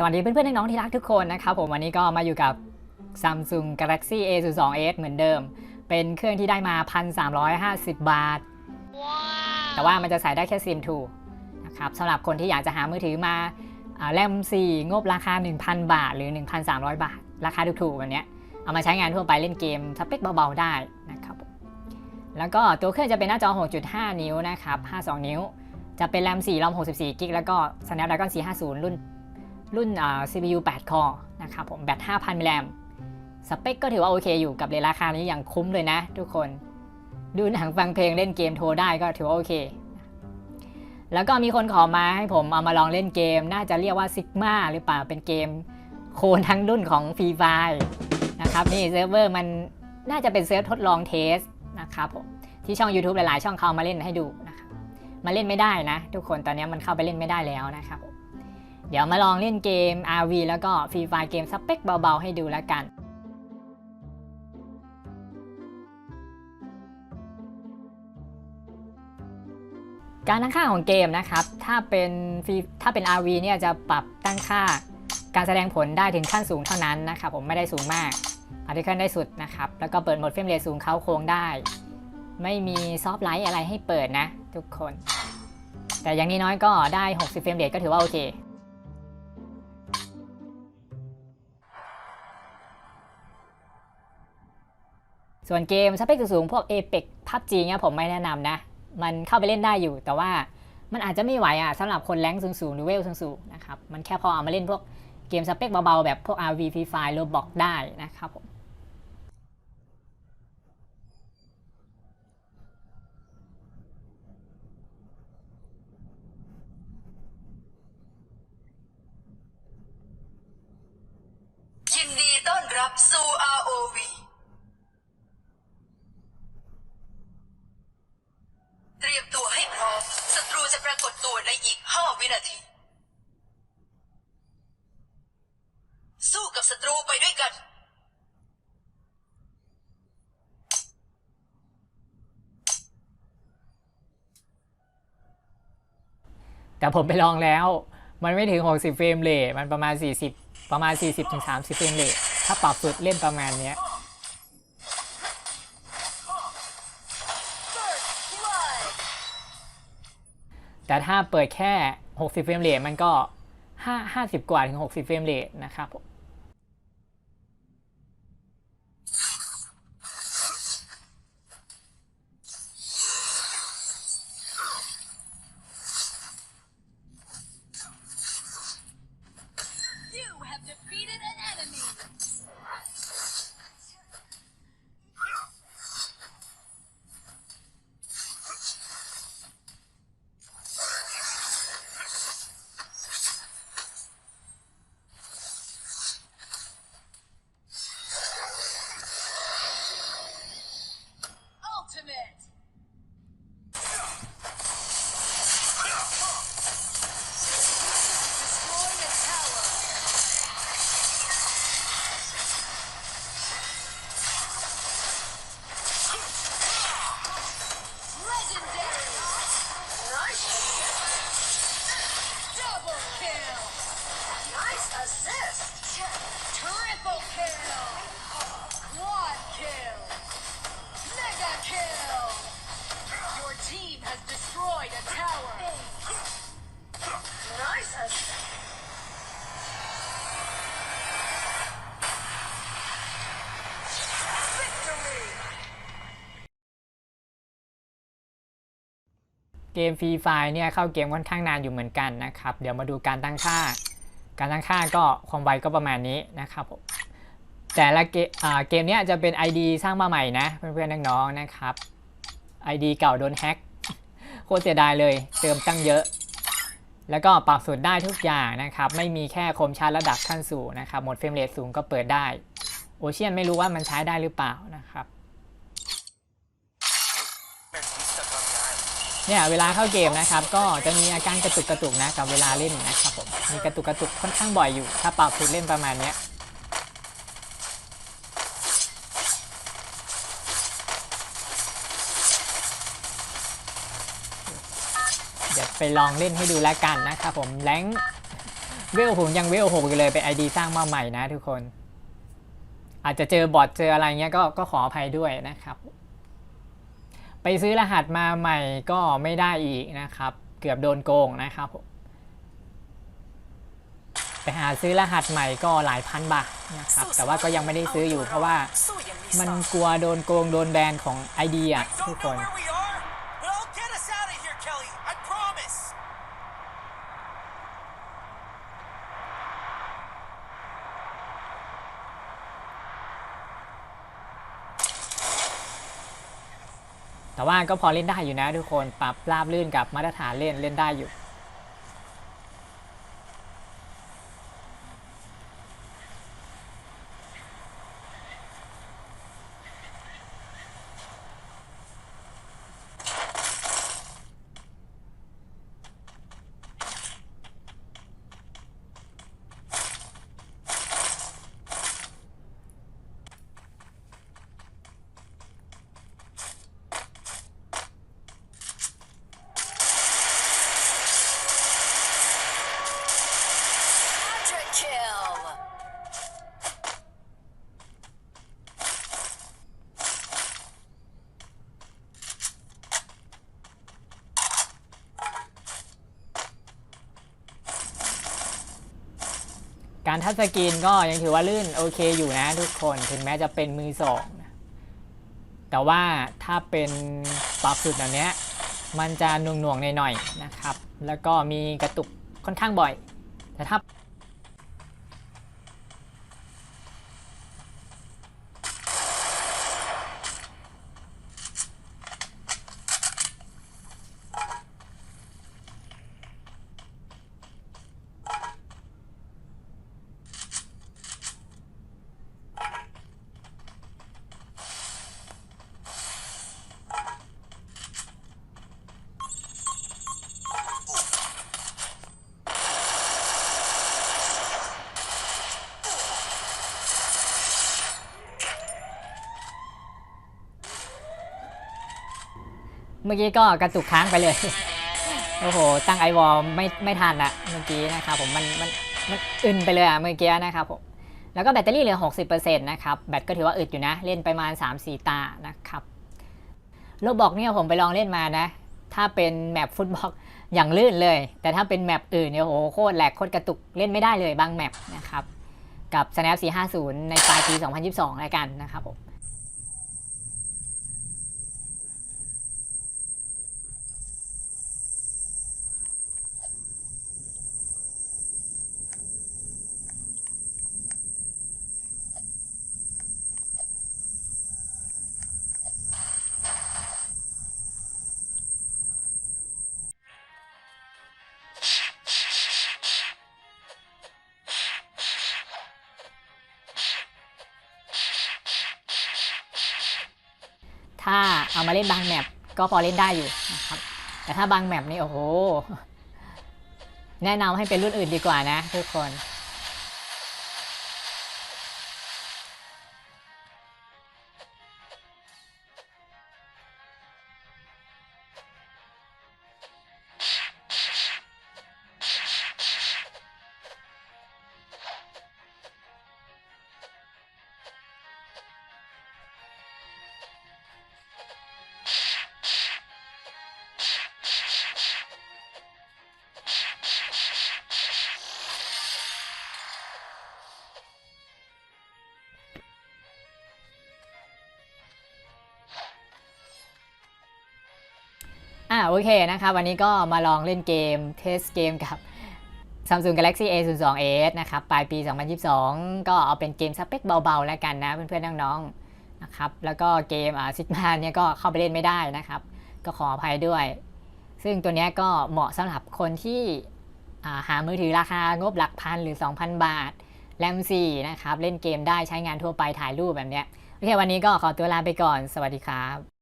สวัสดีเพื่อนๆน้องๆที่รักทุกคนนะครับผมวันนี้ก็มาอยู่กับ Samsung Galaxy A02s เหมือนเดิม เป็นเครื่องที่ได้มา 1,350 บาทแต่ว่ามันจะใส่ได้แค่ SIM 2นะครับสำหรับคนที่อยากจะหามือถือมาอ่าแรม4 งบราคา 1,000 บาท หรือ 1,300 บาท ราคาถูกๆแบบเนี้ยเอามาใช้งานทั่วไปเล่นเกมสเปคเบาๆได้นะครับผมแล้วก็ตัวเครื่องจะเป็นหน้าจอ 6.5 นิ้วนะครับ 52 นิ้ว จะเป็นแรม4รอม64กิกแล้วก็ Snapdragon 450 รุ่น รุ่น CPU 8 คอนะครับผมแบต 5,000 มิลลิแอมสเปคก็ถือว่าโอเคอยู่กับในราคานี้อย่างคุ้มเลยนะ ทุกคน ดูหนังฟังเพลงเล่นเกมโทรได้ก็ถือว่าโอเค แล้วก็มีคนขอมาให้ผมเอามาลองเล่นเกม น่าจะเรียกว่าซิกมาหรือเปล่าเป็นเกมโคนทั้งรุ่นของฟรีไฟนะครับนี่เซิร์ฟเวอร์มันน่าจะเป็นเซิร์ฟทดลองเทสนะครับผมที่ช่อง YouTube หลาย ๆ ช่องเขามาเล่นให้ดูนะครับมาเล่นไม่ได้นะ ทุกคนตอนนี้มันเข้าไปเล่นไม่ได้แล้วนะครับผม เดี๋ยวมาลองเล่นเกม RV แล้วก็ฟรีไฟเกมสเปคเบาๆ ให้ดูแล้วกันการตั้งค่าของเกมนะครับ ถ้าเป็นถ้าเป็น RV เนี่ยจะปรับตั้งค่าการแสดงผลได้ถึงขั้นสูงเท่านั้นนะครับผมไม่ได้สูงมากอาร์ติเคิลได้สุดนะครับ แล้วก็เปิดโหมดเฟรมเรทสูงเข้าโค้งได้ ไม่มีซอฟต์ไลท์อะไรให้เปิดนะ ทุกคน แต่อย่างนี้น้อยก็ได้ 60 เฟรมเรทก็ถือว่าโอเค ส่วนเกมสเปคสูงพวก Apex PUBG เนี่ยผมไม่แนะนำนะ มันเข้าไปเล่นได้อยู่ แต่ว่ามันอาจจะไม่ไหวอะสำหรับคนแรงสูงๆหรือเวลสูงๆนะครับมันแค่พอเอามาเล่นพวกเกมสเปคเบาๆ แบบพวก RV Free Fire Roblox ได้นะครับผมยินดีต้อนรับสู่ แต่ผมไปลองแล้ว มันไม่ถึง 60 เฟรมเรทมันประมาณ 40 ประมาณ 40-30เฟรมเรทถ้าปรับสุดเล่นประมาณเนี้ยแต่ถ้าเปิดแค่ 60 เฟรมเรทมันก็ 5 50 กว่าถึง 60 เฟรมเรทนะครับ have defeated an enemy. เกมฟรีไฟเนี่ยเข้าเกมค่อนข้างนานอยู่เหมือนกันนะครับ เดี๋ยวมาดูการตั้งค่า การตั้งค่าก็ความไวก็ประมาณนี้นะครับผมแต่ละเกมเกมเนี้ยจะเป็น ID สร้างมาใหม่นะเพื่อนๆน้องๆนะครับ ID เก่าโดนแฮ็กโคตรเสียดายเลย เติมตั้งเยอะ แล้วก็ปรับสูตรได้ทุกอย่างนะครับ ไม่มีแค่คมชัดระดับขั้นสูงนะครับโหมดเฟรมเรทสูงก็เปิดได้ โอเชียนไม่รู้ว่ามันใช้ได้หรือเปล่านะครับ เนี่ยเวลาเข้าเกมนะครับก็จะมีอาการกระตุกกระตุกนะกับเวลาเล่นนะครับผมมีกระตุกกระตุกค่อนข้างบ่อยอยู่ ถ้าปรับสูตรเล่นประมาณเนี้ยเดี๋ยวไปลองเล่นให้ดูแล้วกันนะครับผมแรงเวลผมยังเวลหกอยู่เลยเป็นไอดีสร้างมาใหม่นะทุกคน อาจจะเจอบอทเจออะไรเงี้ยก็ก็ขออภัยด้วยนะครับ ไปซื้อรหัสมาใหม่ก็ไม่ได้อีกนะครับ เกือบโดนโกงนะครับผมไปหาซื้อรหัสใหม่ก็หลายพันบาทนะครับ แต่ว่าก็ยังไม่ได้ซื้ออยู่เพราะว่ามันกลัวโดนโกงโดนแบนของไอเดียทุกคน แต่ว่าก็พอเล่นได้อยู่นะทุกคนปรับราบลื่นกับมาตรฐานเล่นเล่นได้อยู่ การทัชสกรีนก็ยังถือว่าลื่นโอเคอยู่นะทุกคนถึงแม้จะเป็นมือสองนะแต่ว่าถ้าเป็นปรับสุดแบบนี้มันจะหน่วงๆหน่อยๆนะครับ แล้วก็มีกระตุกค่อนข้างบ่อย แต่ถ้า เมื่อกี้ก็กระตุกค้างไปเลย โอ้โห ตั้งไอวอลไม่ไม่ทันอะเมื่อกี้นะครับผมมันมันมันอึนไปเลยอะเมื่อกี้นะครับผม แล้วก็แบตเตอรี่เหลือ 60%นะครับ แบตก็ถือว่าอึดอยู่นะ เล่นไปมาณ 3-4 ตานะครับโลบอกเนี่ยผมไปลองเล่นมานะ ถ้าเป็นแมปฟุตบอลอย่างลื่นเลย แต่ถ้าเป็นแมปอื่นเนี่ยโอ้โหโคตรแหลกโคตรกระตุกเล่นไม่ได้เลยบางแมปนะครับ กับ Snap 450 ในปลายปี 2022แล้วกันนะครับผม ถ้าเอามาเล่นบางแมปก็พอเล่นได้อยู่นะครับ แต่ถ้าบางแมปนี่โอ้โห แนะนำให้เป็นรุ่นอื่นดีกว่านะทุกคน โอเคนะครับวันนี้ก็มาลองเล่นเกมเทสเกมกับ Samsung Galaxy A02s นะครับปลายปี 2022 ก็เอาเป็นเกมสเปคเบาๆ แล้วกันนะ เพื่อนๆ น้องๆนะครับแล้วก็เกมอ่าซิกมาเนี่ยก็เข้าไปเล่นไม่ได้นะครับ ก็ขออภัยด้วย ซึ่งตัวนี้ก็เหมาะสำหรับคนที่หามือถือราคางบหลักพันหรือ 2,000 บาทแรม4นะครับ เล่นเกมได้ใช้งานทั่วไปถ่ายรูปแบบเนี้ยโอเควันนี้ก็ขอตัวลาไปก่อน สวัสดีครับ